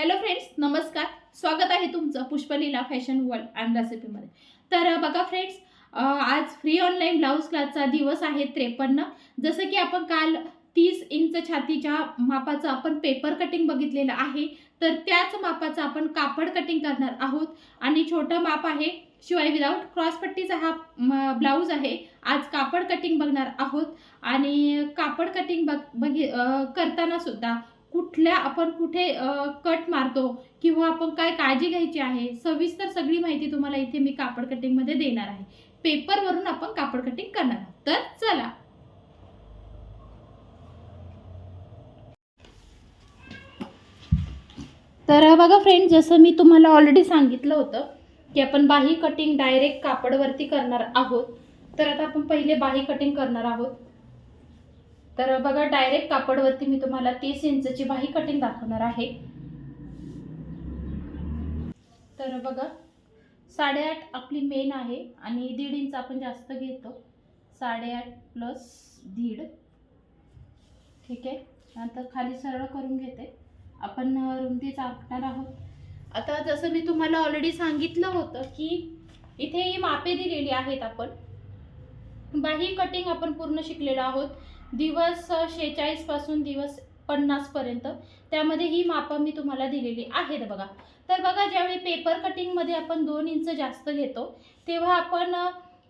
Hello friends नमस्कार. स्वागत आहे तुमचं पुष्पलीला फॅशन वर्ल्ड अँड रेसिपीमध्ये तर बघा फ्रेंड्स आज फ्री ऑनलाईन ब्लाऊज क्लासचा दिवस आहे त्रेपन्न. जसं की आपण काल तीस इंच छातीच्या मापाचं आपण पेपर कटिंग बघितलेलं आहे तर त्याच मापाचं आपण कापड कटिंग करणार आहोत. आणि छोटं माप आहे शिवाय विदाऊट क्रॉसपट्टीचा हा ब्लाऊज आहे आज कापड कटिंग बघणार आहोत. आणि कापड कटिंग बघ बघि करताना सुद्धा कुठल्या आपण कुठे कट मारतो किंवा आपण काय काळजी घ्यायची आहे सविस्तर सगळी माहिती तुम्हाला इथे मी कापड कटिंगमध्ये देणार आहे. पेपरवरून आपण कापड कटिंग करणार आहोत. तर चला. तर बघा फ्रेंड जसं मी तुम्हाला ऑलरेडी सांगितलं होतं की आपण बाही कटिंग डायरेक्ट कापडवरती करणार आहोत. तर आता आपण पहिले बाही कटिंग करणार आहोत. तर बघा डायरेक्ट कापडवरती मी तुम्हाला तीस इंचची बाही कटिंग दाखवणार आहे. तर बघा साडेआठ आपली मेन आहे आणि दीड इंच आपण जास्त घेतो. साडेआठ प्लस दीड. ठीक आहे? नंतर खाली सरळ करून घेते. आपण रुंदी चाकणार आहोत. आता जसं मी तुम्हाला ऑलरेडी सांगितलं होतं की इथे ही मापे दिलेली आहेत आपण. बाही कटिंग आपण पूर्ण शिकलेलो आहोत. दिवस शेहेचाळीसपासून दिवस पन्नासपर्यंत त्यामध्ये ही मापं मी तुम्हाला दिलेली आहेत बघा. तर बघा ज्यावेळी पेपर कटिंगमध्ये आपण दोन इंच जास्त घेतो तेव्हा आपण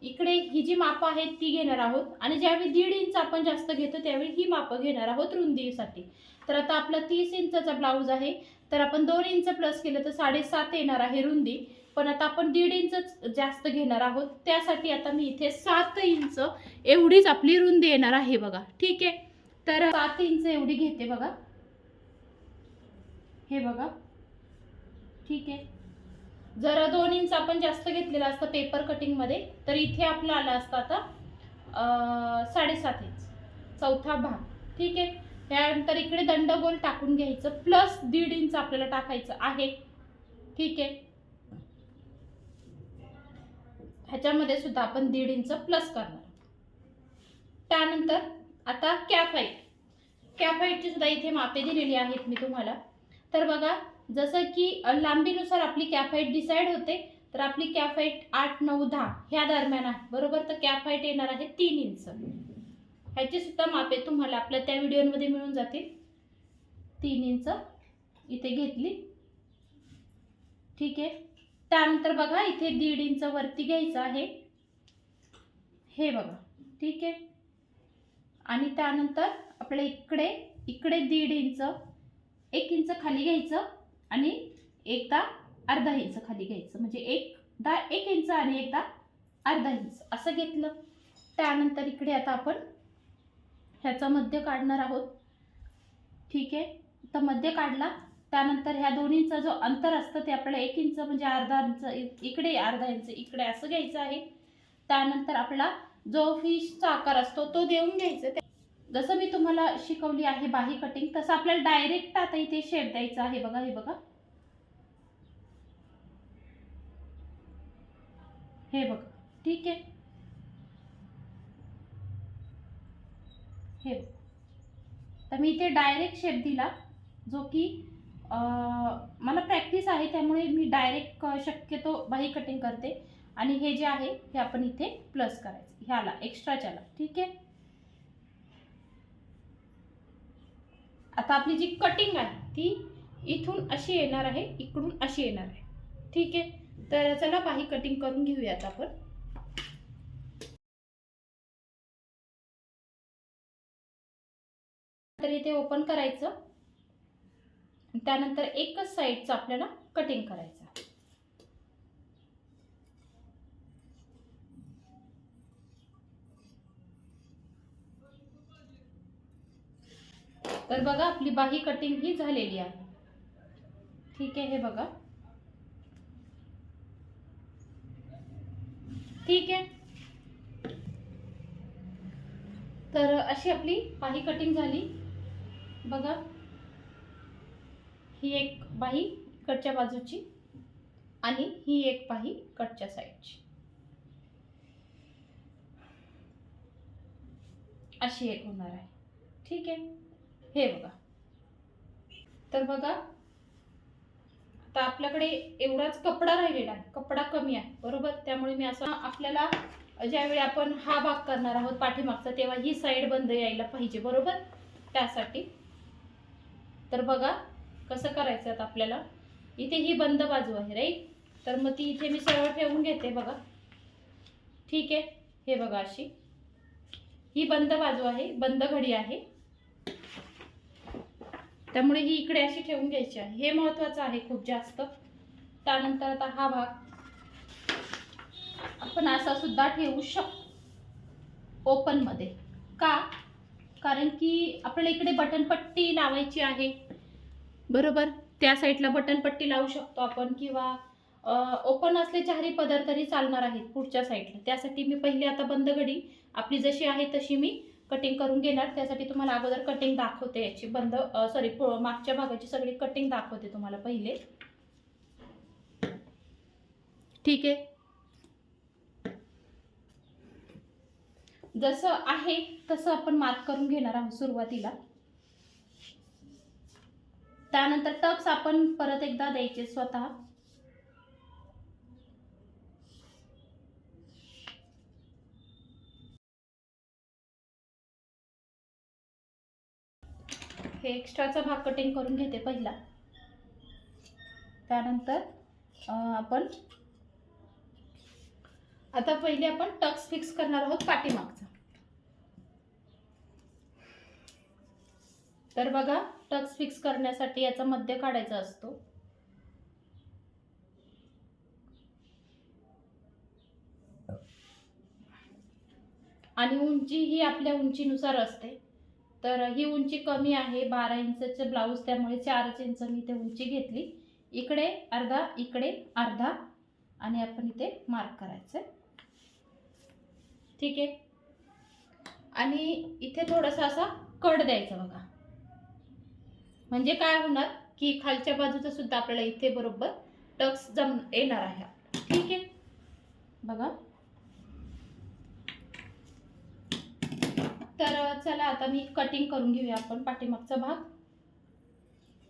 इकडे ही जी मापं आहेत ती घेणार आहोत. आणि ज्यावेळी दीड इंच आपण जास्त घेतो त्यावेळी ही मापं घेणार आहोत रुंदीसाठी. तर आता आपला तीस इंचचा ब्लाऊज आहे. तर आपण दोन इंच प्लस केलं तर साडेसात येणार आहे रुंदी. पण आता आपण दीड इंच जास्त घेणार आहोत. त्यासाठी आता मी इथे सात इंच एवढीच आपली रुंदी येणार आहे बघा. ठीक आहे? तर सात इंच एवढी घेते बघा. हे बघा. ठीक आहे? जर दोन इंच आपण जास्त घेतलेलं असतं पेपर कटिंगमध्ये तर इथे आपलं आलं असतं आता साडेसात इंच. चौथा भाग. ठीक आहे? त्यानंतर इकडे दंडगोल टाकून घ्यायचं. प्लस दीड इंच आपल्याला टाकायचं आहे. ठीक आहे? ह्याच्यामध्ये सुद्धा आपण दीड इंच प्लस करणार त्यानंतर आता कॅफाईट. हाईट कॅप हाईटची सुद्धा इथे मापे दिलेली आहेत मी तुम्हाला. तर बघा जसं की लांबीनुसार आपली कॅफ हाईट डिसाईड होते तर आपली कॅफ हाईट आठ नऊ दहा ह्या दरम्यान आहे. बरोबर? तर कॅफ हाईट येणार आहे तीन इंच. ह्याची सुद्धा मापे तुम्हाला आपल्या त्या व्हिडिओमध्ये मिळून जातील. तीन इंच इथे घेतली. ठीक आहे? त्यानंतर बघा इथे दीड इंच वरती घ्यायचं आहे. हे बघा ठीक आहे? आणि त्यानंतर आपल्या इकडे इकडे दीड इंच एक इंच खाली घ्यायचं आणि एकदा अर्धा इंच खाली घ्यायचं. म्हणजे एकदा एक इंच आणि एकदा अर्धा इंच असं घेतलं. त्यानंतर इकडे आता आपण ह्याचा मध्य काढणार आहोत. ठीक आहे? तर मध्य काढला. त्यानंतर ह्या दोन्हींचा जो अंतर असतं ते आपल्याला एक इंच म्हणजे अर्धा इंच इकडे अर्धा इंच इकडे असं घ्यायचं आहे. त्यानंतर आपला जो फिशचा आकार असतो तो देऊन घ्यायचा. जसं मी तुम्हाला शिकवली आहे बाही कटिंग तसं आपल्याला डायरेक्ट आता इथे शेप द्यायचा आहे. बघा हे बघा. हे बघ. ठीक आहे? हे तर मी इथे डायरेक्ट शेप दिला जो की मला प्रॅक्टिस आहे त्यामुळे मी डायरेक्ट शक्यतो बाही कटिंग करते. आणि हे जे आहे हे आपण इथे प्लस करायचं. ह्याला एक्स्ट्राच्याला ठीक आहे? आता आपली जी कटिंग आहे ती इथून अशी येणार आहे इकडून अशी येणार आहे. ठीक आहे? तर चला बाही कटिंग करून घेऊयात आपण. तर इथे ओपन करायचं. त्यानंतर एकच साईडचं आपल्याला कटिंग करायचं तर बघा आपली बाही कटिंग ही झालेली आहे. ठीक आहे हे बघा. ठीक आहे. तर अशी आपली बाही कटिंग झाली. बघा. ही एक बाही इकडच्या बाजूची आणि ही एक बाही इकडच्या साईडची. अशी एक होणार आहे. ठीक आहे? हे बघा. तर बघा आता आपल्याकडे एवढाच कपडा राहिलेला आहे. कपडा कमी आहे. बरोबर? त्यामुळे मी असं आपल्याला ज्यावेळी आपण हा भाग करणार आहोत पाठीमागचा तेव्हा ही साईड बंद यायला पाहिजे. बरोबर? त्यासाठी. तर बघा कसं करायचं आता आपल्याला? इथे ही बंद बाजू आहे राईट तर मग ती इथे मी सरळ ठेवून घेते बघा. ठीक आहे? हे बघा अशी. ही बंद बाजू आहे बंद घडी आहे. त्यामुळे ही इकडे अशी ठेवून घ्यायची आहे. हे महत्वाचं आहे खूप जास्त. त्यानंतर आता हा भाग. आपण असा सुद्धा ठेवू शकतो ओपनमध्ये का? कारण की आपल्याला इकडे बटनपट्टी लावायची आहे. बरोबर? त्या साईडला बटनपट्टी लावू शकतो आपण किंवा ओपन असले चारही पदार्थ तरी चालणार आहेत पुढच्या साईडला. त्यासाठी मी पहिले आता बंद घडी. आपली जशी आहे तशी मी कटिंग करून घेणार. त्यासाठी तुम्हाला अगोदर कटिंग दाखवते याची बंद सॉरी मागच्या भागाची सगळी कटिंग दाखवते तुम्हाला पहिले. ठीक आहे? जसं आहे तसं आपण मार्क करून घेणार आहोत सुरुवातीला. त्यानंतर टक्स आपण परत एकदा द्यायचे स्वतः. हे एक्स्ट्राचा भाग कटिंग करून घेते पहिला. त्यानंतर आपण आता पहिले आपण टक्स फिक्स करणार आहोत पाठीमागचा. तर बघा टक्स फिक्स करण्यासाठी याचा मध्य काढायचा असतो. आणि उंची ही आपल्या उंचीनुसार असते. तर ही उंची कमी आहे बारा इंचचं ब्लाऊज त्यामुळे चारच इंच मी ते उंची घेतली. इकडे अर्धा इकडे अर्धा आणि आपण इथे मार्क करायचं ठीक आहे? आणि इथे थोडासा असा कट द्यायचा बघा. म्हणजे काय होणार की खालच्या बाजूचं सुद्धा आपल्याला इथे बरोबर टक्स जम येणार आहे. ठीक आहे? बघा. तर चला आता मी कटिंग करून घेऊया आपण पाठीमागचा भाग.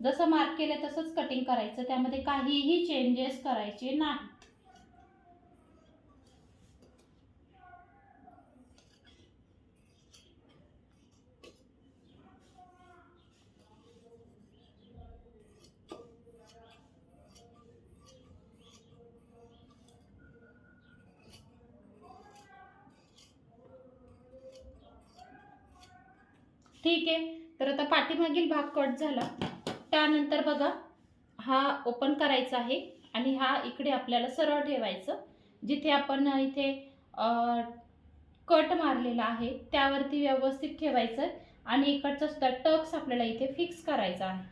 जसं मार्क केलं तसंच कटिंग करायचं. त्यामध्ये काहीही चेंजेस करायचे नाही. ठीक आहे. तर आता पाठीमागील भाग कट झाला. त्यानंतर बघा हा ओपन करायचा आहे आणि हा इकडे आपल्याला सरळ ठेवायचं. जिथे आपण इथे कट मारलेला आहे त्यावरती व्यवस्थित ठेवायचं आणि इकडचा सुद्धा टक्स आपल्याला इथे फिक्स करायचा आहे.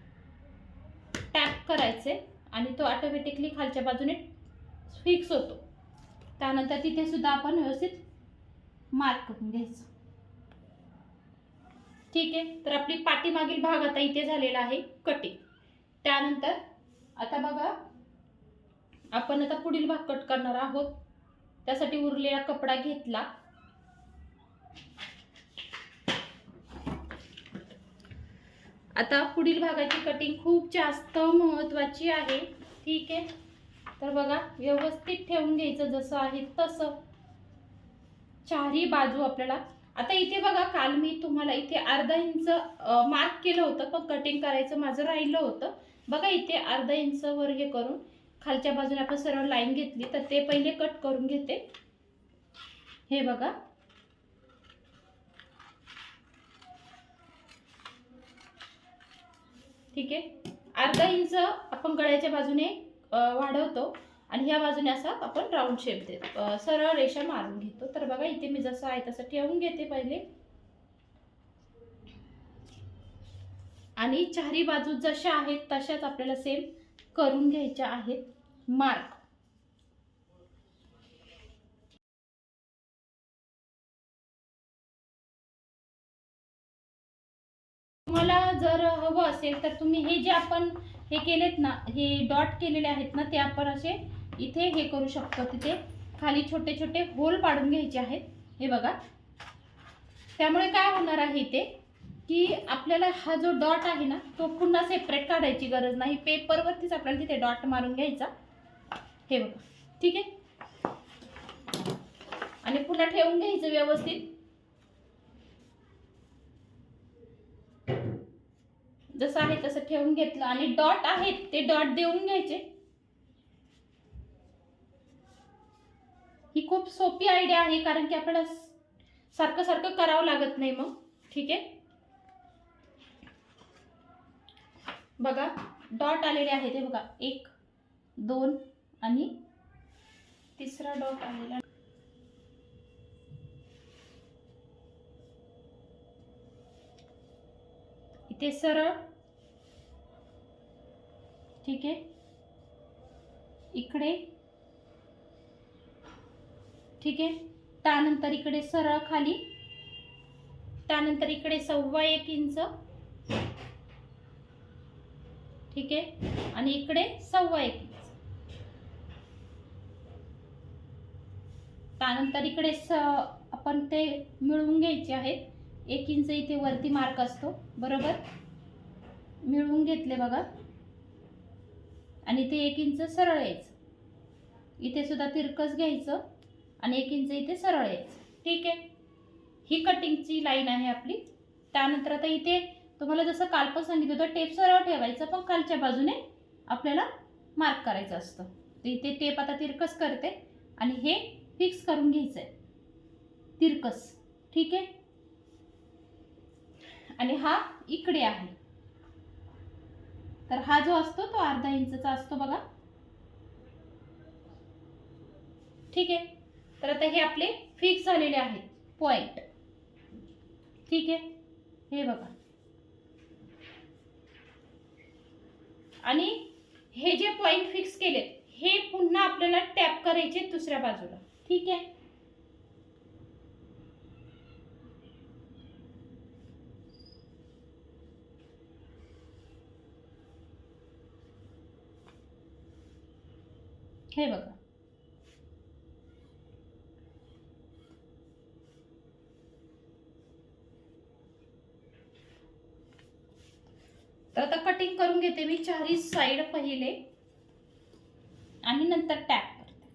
टॅप करायचे आणि तो ऑटोमॅटिकली खालच्या बाजूने फिक्स होतो. त्यानंतर तिथे सुद्धा आपण व्यवस्थित मार्क करून घ्यायचं. ठीक आहे? तर आपली पाठीमागील भाग आता इथे झालेला आहे कटिंग त्यानंतर आता बघा आपण आता पुढील भाग कट करणार आहोत. त्यासाठी उरलेला कपडा घेतला. आता पुढील भागाची कटिंग खूप जास्त महत्वाची आहे. ठीक आहे? तर बघा व्यवस्थित ठेवून घ्यायचं जसं आहे तसं. चारही बाजू आपल्याला आता इथे बघा काल मी तुम्हाला इथे अर्धा इंच मार्क केलं होतं पण कटिंग करायचं माझं राहिलं होतं. बघा इथे अर्धा इंच वर हे करून खालच्या बाजूने आपण सरळ लाईन घेतली तर ते पहिले कट करून घेते. हे बघा. ठीक आहे? अर्धा इंच आपण गळ्याच्या बाजूने वाढवतो. आणि ह्या बाजूने असा आपण राऊंड शेप देतो. सरळ रेषा मारून घेतो. तर बघा इथे मी जसं आहे तसं ठेवून घेते पहिले. आणि चारी बाजू जशा आहेत तशाच आपल्याला सेम करून घ्यायच्या आहेत. मार्क तुम्हाला जर हवं असेल तर तुम्ही हे जे आपण हे केलेत ना हे डॉट केलेले आहेत ना ते आपण असे इथे हे करू शकतो तिथे. खाली छोटे छोटे होल पाडून घ्यायचे आहेत. हे बघा. त्यामुळे काय होणार आहे इथे? की आपल्याला हा जो डॉट आहे ना तो पुन्हा सेपरेट काढायची गरज नाही. पेपरवरतीच आपल्याला तिथे डॉट मारून घ्यायचा. हे बघा. ठीक आहे? आणि पुन्हा ठेवून घ्यायचं व्यवस्थित. जसं आहे तसं ठेवून घेतलं. आणि डॉट आहेत ते डॉट देऊन घ्यायचे. ही खूप सोपी आयडिया आहे कारण की आपल्याला स- सारखं सारखं करावं लागत नाही मग. ठीक आहे? बघा डॉट आलेले आहेत हे बघा. एक दोन आणि तिसरा डॉट आलेला इथे सरळ. ठीक आहे? इकडे. ठीक आहे? त्यानंतर इकडे सरळ खाली. त्यानंतर इकडे सव्वा एक इंच. ठीक आहे? आणि इकडे सव्वा एक इंच. त्यानंतर इकडे स आपण ते मिळवून घ्यायचे आहेत. एक इंच इथे वरती मार्क असतो. बरोबर? मिळवून घेतले बघा. आणि ते एक इंच सरळ यायचं. इथे सुद्धा तिरकस घ्यायचं. आणि एक इंच इथे सरळ यायचं. ठीक आहे? ही कटिंगची लाईन आहे आपली. त्यानंतर आता इथे तुम्हाला जसं काल पण सांगितलं होतं टेप सरळ ठेवायचं पण खालच्या बाजूने आपल्याला मार्क करायचं असतं. तर इथे टेप आता तिरकस करते आणि हे फिक्स करून घ्यायचं आहे तिरकस. ठीक आहे? आणि हा इकडे आहे. तर हा जो असतो तो अर्धा इंचचा असतो बघा. ठीक आहे? तर आता हे आपले फिक्स झालेले आहेत. पॉइंट ठीक आहे? हे बघा. आणि हे जे पॉइंट फिक्स केलेत हे पुन्हा आपल्याला टॅप करायचे दुसऱ्या बाजूला. ठीक आहे? हे बघा तर आता कटिंग करून घेते मी चारही साईड पहिले. आणि नंतर टॅप करते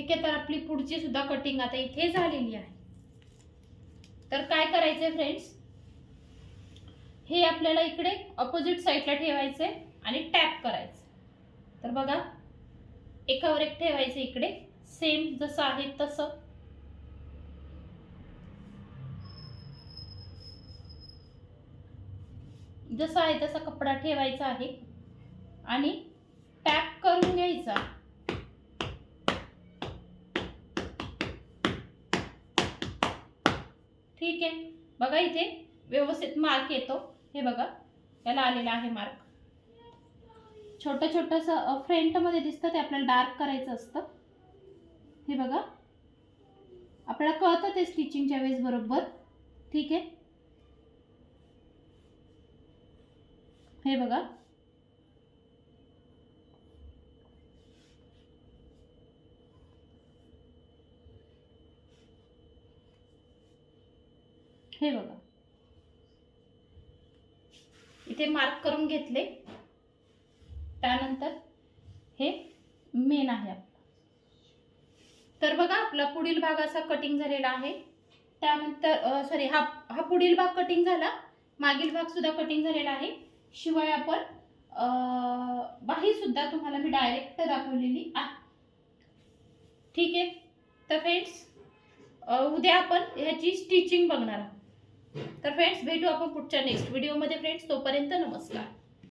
ठीक आहे तर आपली पुढची सुद्धा कटिंग आता इथे झालेली आहे. तर काय करायचंय फ्रेंड्स हे आपल्याला इकडे अपोजिट साईडला ठेवायचंय आणि टॅप करायचं तर बघा एकावर एक ठेवायचं इकडे. सेम जसं आहे तसं. जसं आहे तसा कपडा ठेवायचा आहे आणि टॅप करून घ्यायचा. ठीक आहे. बघा इथे व्यवस्थित मार्क येतो. हे बघा याला आलेला आहे मार्क छोटं छोटंसं फ्रंटमध्ये दिसतं ते आपल्याला डार्क करायचं असतं. हे बघा. आपल्याला कळतं ते स्टिचिंगच्या वेळेस बरोबर. ठीक आहे. हे बघा. हे बघा. इथे मार्क करून घेतले. त्यानंतर हे मेन आहे आपलं. तर बघा आपला पुढील भाग असा कटिंग झालेला आहे. त्यानंतर सॉरी हा हा पुढील भाग कटिंग झाला. मागील भाग सुद्धा कटिंग झालेला आहे. शिवाय आपण बाही सुद्धा तुम्हाला मी डायरेक्ट दाखवलेली आहे. ठीक आहे? तर फ्रेंड्स उद्या आपण ह्याची स्टिचिंग बघणार आहोत. तर फ्रेंड्स भेटू आपण पुढच्या नेक्स्ट व्हिडिओमध्ये फ्रेंड्स तोपर्यंत नमस्कार.